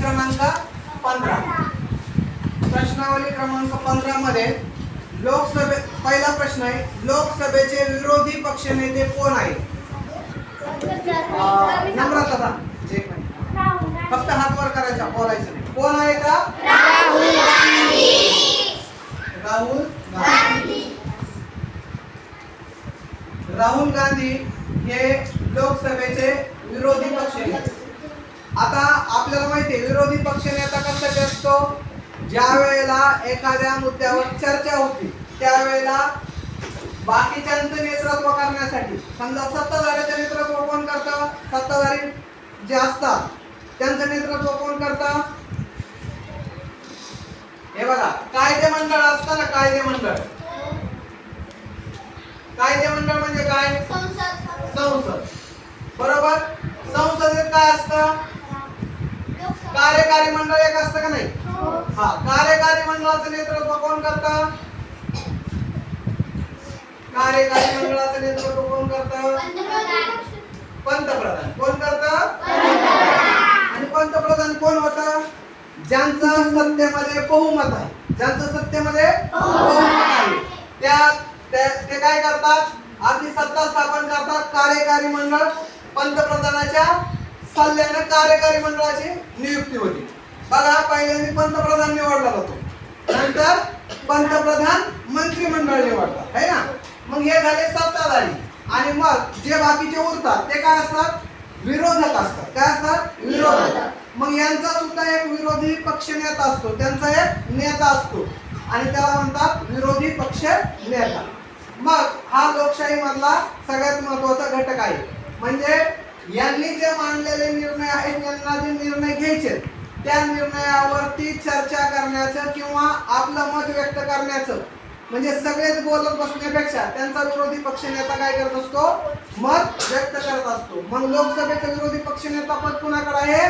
क्रमांक पंधरा. प्रश्नावली क्रमांक पंधरा मध्ये लोकसभे पहिला प्रश्न आहे लोकसभेचे विरोधी पक्षनेते कोण आहे नम्रता. फक्त हात वर करायचा बोलायचं नाही. कोण आहे का? राहुल गांधी. राहुल गांधी. हे लोकसभेचे विरोधी पक्षनेते आता आपल्याला माहिती आहे विरोधी पक्षनेता कशासाठी असतो ज्या वेळेला एखाद्या मुद्द्यावर चर्चा होती त्यावेळेला बाकीच्यांचं नेतृत्व करण्यासाठी समजा सत्ताधाऱ्याचं नेतृत्व कोण करतं? सत्ताधारी जे असतात त्यांचं नेतृत्व कोण करतं? हे बघा कायदे मंडळ असतं ना कायदे मंडळ? कायदे मंडळ म्हणजे काय? संसद. बरोबर? संसदेत काय असतं? कार्यकारी मंडळ एक असतं का नाही? हा कार्यकारी मंडळाचं नेतृत्व कोण करतं? कार्यकारी मंडळाचं नेतृत्व कोण करतं? पंतप्रधान. कोण करतं? आणि पंतप्रधान कोण होतं? ज्यांचं सत्तेमध्ये बहुमत आहे. ज्यांचं सत्तेमध्ये बहुमत आहे. त्या त्या- ते काय करतात? आपली सत्ता स्थापन करतात कार्यकारी मंडळ पंतप्रधानाच्या सल्ल्यानं कार्यकारी मंडळाची नियुक्ती होती. बघा पहिल्यांदा पंतप्रधान निवडला जातो. नंतर पंतप्रधान मंत्रिमंडळ निवडतात है ना? मग हे झाले सत्ताधारी. आणि मग जे बाकीचे उरतात ते काय असतात? विरोधक असतात. काय असतात? विरोधक. मग यांचा सुद्धा एक विरोधी पक्ष नेता असतो. त्यांचा एक नेता असतो. आणि त्याला म्हणतात विरोधी पक्ष नेता. मग हा लोकशाहीमधला सगळ्यात महत्त्वाचा घटक आहे. म्हणजे यांनी जे मांडलेले निर्णय आहेत यांना जे निर्णय घ्यायचे त्या निर्णयावरती चर्चा करण्याचं किंवा आपलं मत व्यक्त करण्याचं म्हणजे सगळेच बोलत बसण्यापेक्षा त्यांचा विरोधी पक्षनेता काय करत असतो? मत व्यक्त करत असतो. मग लोकसभेचा विरोधी पक्षनेता पद कुणाकडे आहे?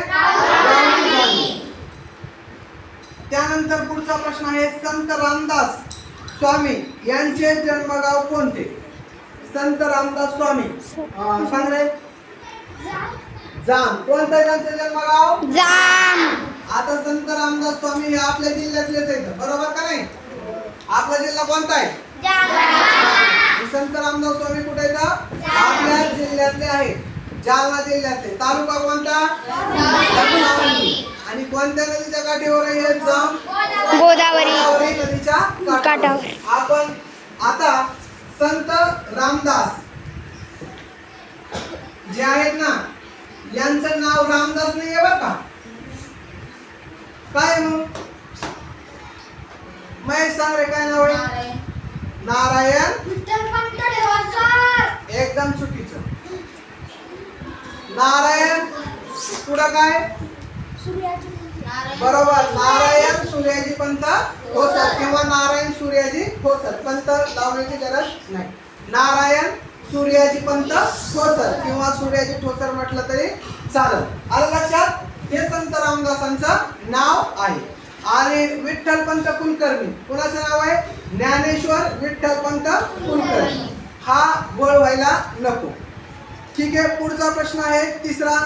त्यानंतर पुढचा प्रश्न आहे संत रामदास स्वामी यांचे जन्मगाव कोणते? संत रामदास स्वामी. सांगले सांग रे. जाम. कोणतं आहे त्यांचं जन्मगाव? जाम. आता संत रामदास स्वामी हे आपल्या जिल्ह्यातलेच आहेत. बरोबर का नाही? आपला जिल्हा कोणता आहे? संत रामदास स्वामी कुठे आपल्या जिल्ह्यातले आहेत. जालना जिल्ह्यातले. तालुका कोणता. आणि कोणत्या नदीच्या काठीवर आहे हे जाम? गोदावरी. नदीच्या काठावर. आपण आता संत रामदास जे आहेत ना यांचं नाव रामदास नाही आहे बरं का? काय मग? महेश सांग रे काय नाव आहे? नारायण. एकदम चुकीचं. नारायण पुढं काय? बरोबर नारायण सूर्याजी पंत होसत किंवा नारायण सूर्याजी होसत पंत लावण्याची गरज नाही. नारायण सूर्याजी पंत किंवा सूर्याजी ठोसर म्हटलं तरी चालत आलं लक्षात हे संत रामदासांचं नाव आहे. आणि विठ्ठल पंत कुलकर्णी. कुणाचं नाव आहे? ज्ञानेश्वर विठ्ठल पंत कुलकर्णी. हा गोळ व्हायला नको. ठीक आहे पुढचा प्रश्न आहे तिसरा.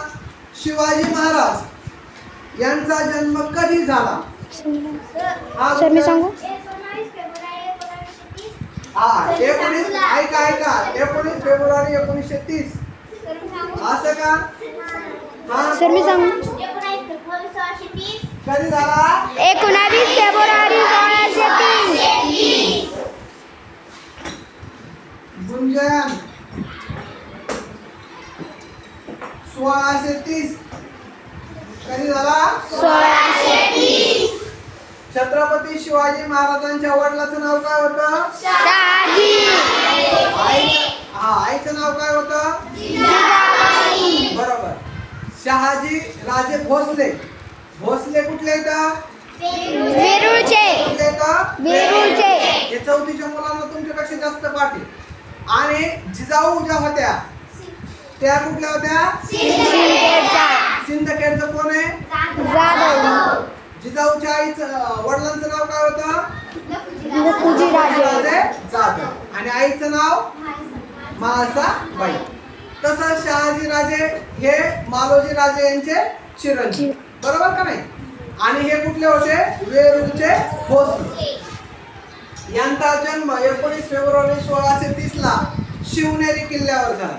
शिवाजी महाराज यांचा जन्म कधी झाला? हा एकोणीस ऐका ऐका. एकोणीस फेब्रुवारी एकोणीसशे तीस. असं का? हा सर मी सांगू. कधी झाला? एकोणावीस फेब्रुवारी सोळाशे तीन गुंजन सोळाशे तीस कधी झाला सोळाशे छत्रपती शिवाजी महाराजांच्या वडिलाचं नाव काय होतं शहाजी आईचं हा आईचं नाव काय होतं बरोबर शहाजी राजे भोसले. भोसले कुठले हे चौथीच्या मुलांना तुमच्यापेक्षा जास्त पाठ. आणि जिजाऊ ज्या होत्या त्या कुठल्या होत्या? सिंदखेडचा कोण आहे? जाधव. जिजाऊच्या आईचं वडिलांचं नाव काय होतं? राजे. जाधव. आणि आईचं नाव? महासा बाई तसं शहाजी राजे हे मालोजी राजे यांचे चिरंजीव. बरोबर का नाही? आणि हे कुठले होते? वेरूळचे भोसले. यांचा जन्म एकोणीस फेब्रुवारी सोळाशे तीस ला शिवनेरी किल्ल्यावर झाला.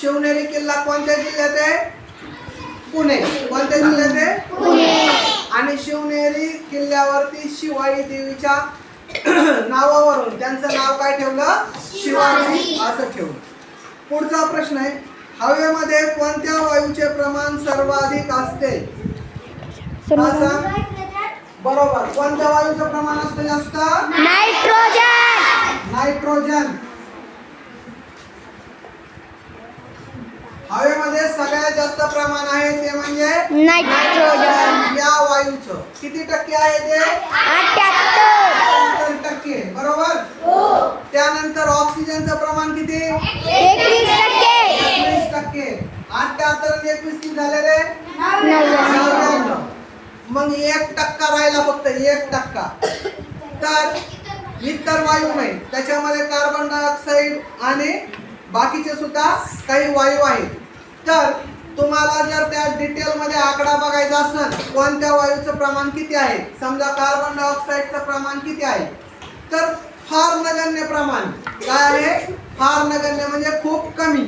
शिवनेरी किल्ला कोणत्या जिल्ह्यात आहे? पुणे. कोणत्या जिल्ह्यात आहे? आणि शिवनेरी किल्ल्यावरती शिवाई देवीच्या नावावरून त्यांचं नाव काय ठेवलं? शिवाजी असं ठेवलं. पुढचा प्रश्न आहे हवेमध्ये कोणत्या वायूचे प्रमाण सर्वाधिक असते? हा. बरोबर. कोणत्या वायूचं प्रमाण असतं जास्त? नायट्रोजन! नायट्रोजन. हवेमध्ये सगळ्यात जास्त प्रमाण आहे ते म्हणजे नायट्रोजन. या वायूचं. किती टक्के आहे ते? अठ्याहत्तर. टक्के. बरोबर? त्यानंतर ऑक्सिजनचं प्रमाण किती? एकवीस टक्के. एकवीस टक्के. अठ्याहत्तर आणि एकवीस किती झाले रे नव्याण्णव. नव्याण्णव. मग एक टक्का राहिला फक्त एक टक्का. तर इतर वायू नाही. त्याच्यामध्ये कार्बन डायऑक्साईड आणि बाकीचे सुद्धा काही वायू आहेत. तर तुम्हाला जर त्या डिटेल मध्ये आकडा बघायचा असेल कोणत्या वायूचं प्रमाण किती आहे? समजा कार्बन डायऑक्साईडचं प्रमाण किती आहे? तर फार नगण्य प्रमाण काय आहे? फार नगण्य म्हणजे खूप कमी.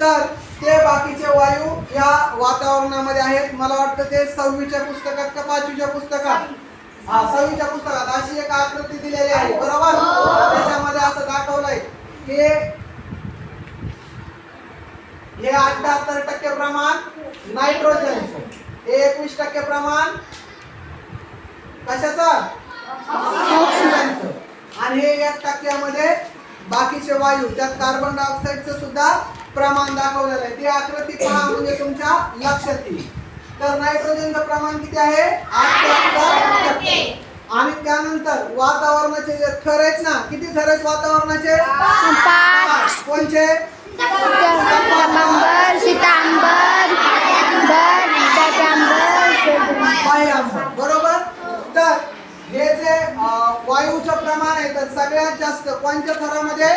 तर ते बाकीचे वायू या वातावरणामध्ये आहेत. मला वाटतं ते सहावीच्या पुस्तकात का पाचवीच्या पुस्तकात? हा सहावीच्या पुस्तकात. अशी एक आकृती दिलेली आहे. बरोबर? त्याच्यामध्ये असं दाखवलंय की हे अठ्याहत्तर टक्के प्रमाण नायट्रोजन. हे एकवीस टक्के प्रमाण कशाचं? ऑक्सिजनचं. आणि हे एक टक्क्यामध्ये बाकीचे वायू त्यात कार्बन डायऑक्साईडचं सुद्धा प्रमाण दाखवलेलं आहे. ती आकृती पहा म्हणजे तुमच्या लक्षात येईल. तर नायट्रोजनचं प्रमाण किती आहे? टक्के. आणि त्यानंतर वातावरणाचे जे थर आहेत ना किती थर आहेत वातावरणाचे कोणचे नोव्हेंबर सितंबर दर सप्टेंबर बाह्यांबर बरोबर तर हे जे अं, वायूचं प्रमाण आहे तर जास्त कोणत्या थरामध्ये?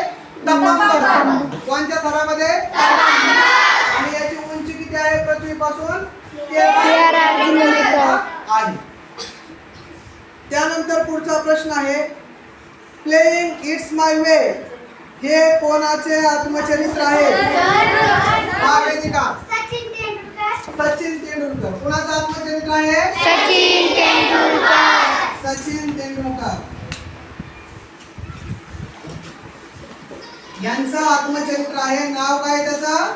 कोणत्या थरामध्ये? आणि याची उंची किती आहे पृथ्वीपासून. आहे. त्यानंतर पुढचा प्रश्न आहे. प्लेइंग इट्स माय वे हे कोणाचे आत्मचरित्र आहे? हा वेदिका सचिन तेंडुलकर. कुणाचं आत्मचरित्र आहे? सचिन तेंडुलकर. सचिन तेंडुलकर. यांचं आत्मचरित्र आहे. नाव काय त्याचं.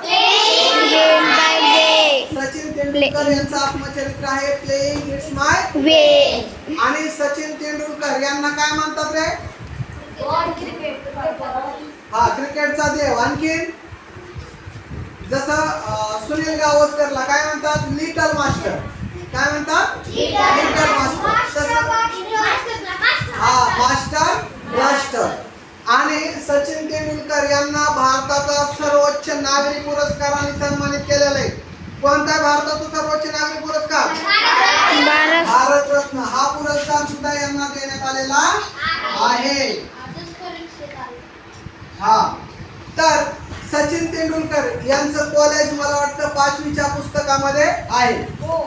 सचिन तेंडुलकर यांचं आत्मचरित्र आहे. Playing it's my Way. आणि सचिन तेंडुलकर यांना काय म्हणतात रे? हा क्रिकेटचा देव. आणखीन? जसं सुनील गावस्करला काय म्हणतात? लिटल मास्टर काय म्हणतात? लिटल मास्टर हा मास्टर ब्लास्टर आणि सचिन तेंडुलकर यांना भारताचा सर्वोच्च नागरी पुरस्काराने सन्मानित केलेलं आहे. कोणता भारताचा सर्वोच्च नागरी पुरस्कार? भारत. भारतरत्न. हा पुरस्कार सुद्धा यांना देण्यात आलेला आहे. हा. तर सचिन तेंडुलकर यांचं कॉलेज मला वाटतं पाचवीच्या पुस्तकामध्ये आहे.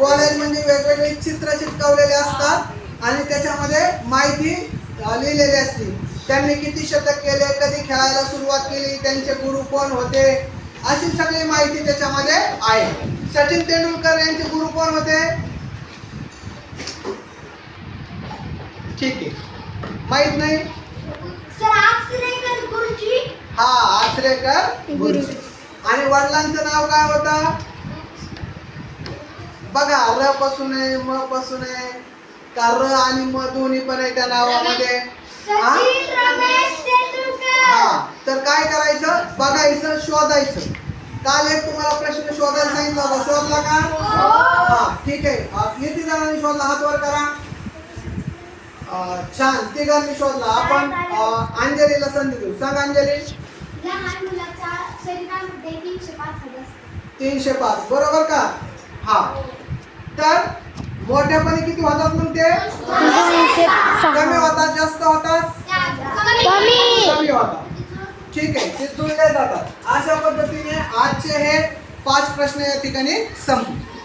कॉलेज म्हणजे वेगवेगळे चित्र चिटकवलेले असतात आणि त्याच्यामध्ये माहिती लिहिलेली असते. त्यांनी किती शतक केले कधी खेळायला सुरुवात केली त्यांचे गुरु कोण होते अशी सगळी माहिती त्याच्यामध्ये आहे. सचिन तेंडुलकर यांचे गुरु कोण होते? ठीक आहे. माहीत नाही? हा आचरेकर गुरुजी. आणि वडिलांचं नाव काय होतं? बघा र पासून आहे म पासून आहे का र आणि म दोन्ही पण आहे त्या नावामध्ये. तर काय करायचं? बघायचं शोधायचं. काल एक तुम्हाला प्रश्न शोधायला सांगितला होता. शोधला का? हा. ठीक आहे. किती जणांनी शोधला? हात वर करा छान. तिघांनी शोधला. आपण अंजलीला संधी देऊ. सांग अंजली. तीनशे पाच. बरोबर का? हा. तर मोठ्यापणे किती होतात मग ते कमी होतात जास्त होतात? कमी. कमी होतात. ठीक आहे ते जुळले जातात. अशा पद्धतीने आजचे हे पाच प्रश्न या ठिकाणी संपले.